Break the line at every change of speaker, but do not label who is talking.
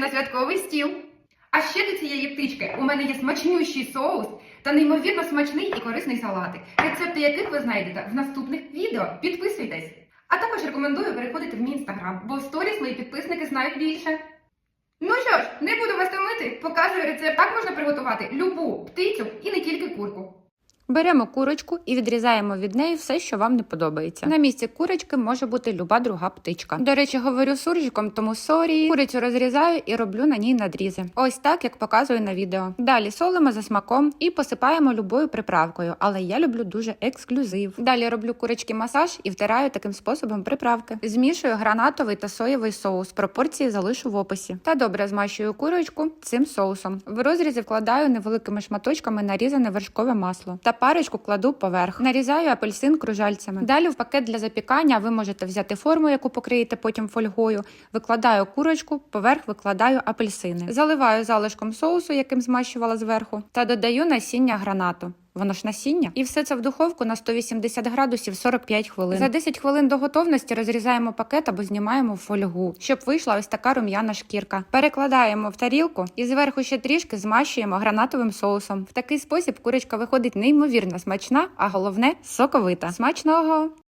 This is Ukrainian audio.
на святковий стіл. А ще до цієї птички у мене є смачнющий соус та неймовірно смачний і корисний салатик, рецепти яких ви знайдете в наступних відео. Підписуйтесь! А також рекомендую переходити в мій інстаграм, бо в сторіс мої підписники знають більше. Ну що ж, не буду вас томити, показую рецепт. Так можна приготувати любу птицю і не тільки курку.
Беремо курочку і відрізаємо від неї все, що вам не подобається. На місці курочки може бути люба друга птичка. До речі, говорю суржиком, тому сорі. Курицю розрізаю і роблю на ній надрізи. Ось так, як показую на відео. Далі солимо за смаком і посипаємо любою приправкою, але я люблю дуже ексклюзив. Далі роблю курочки масаж і втираю таким способом приправки. Змішую гранатовий та соєвий соус. Пропорції залишу в описі. Та добре змащую курочку цим соусом. В розрізи вкладаю невеликими шматочками нарізане вершкове масло парочку кладу поверх. Нарізаю апельсин кружальцями. Далі в пакет для запікання ви можете взяти форму, яку покриєте потім фольгою. Викладаю курочку, поверх викладаю апельсини. Заливаю залишком соусу, яким змащувала зверху, та додаю насіння гранату. Воно ж насіння, і все це в духовку на 180 градусів 45 хвилин. За 10 хвилин до готовності розрізаємо пакет або знімаємо фольгу, щоб вийшла ось така рум'яна шкірка. Перекладаємо в тарілку і зверху ще трішки змащуємо гранатовим соусом. В такий спосіб курочка виходить неймовірно смачна, а головне соковита. Смачного!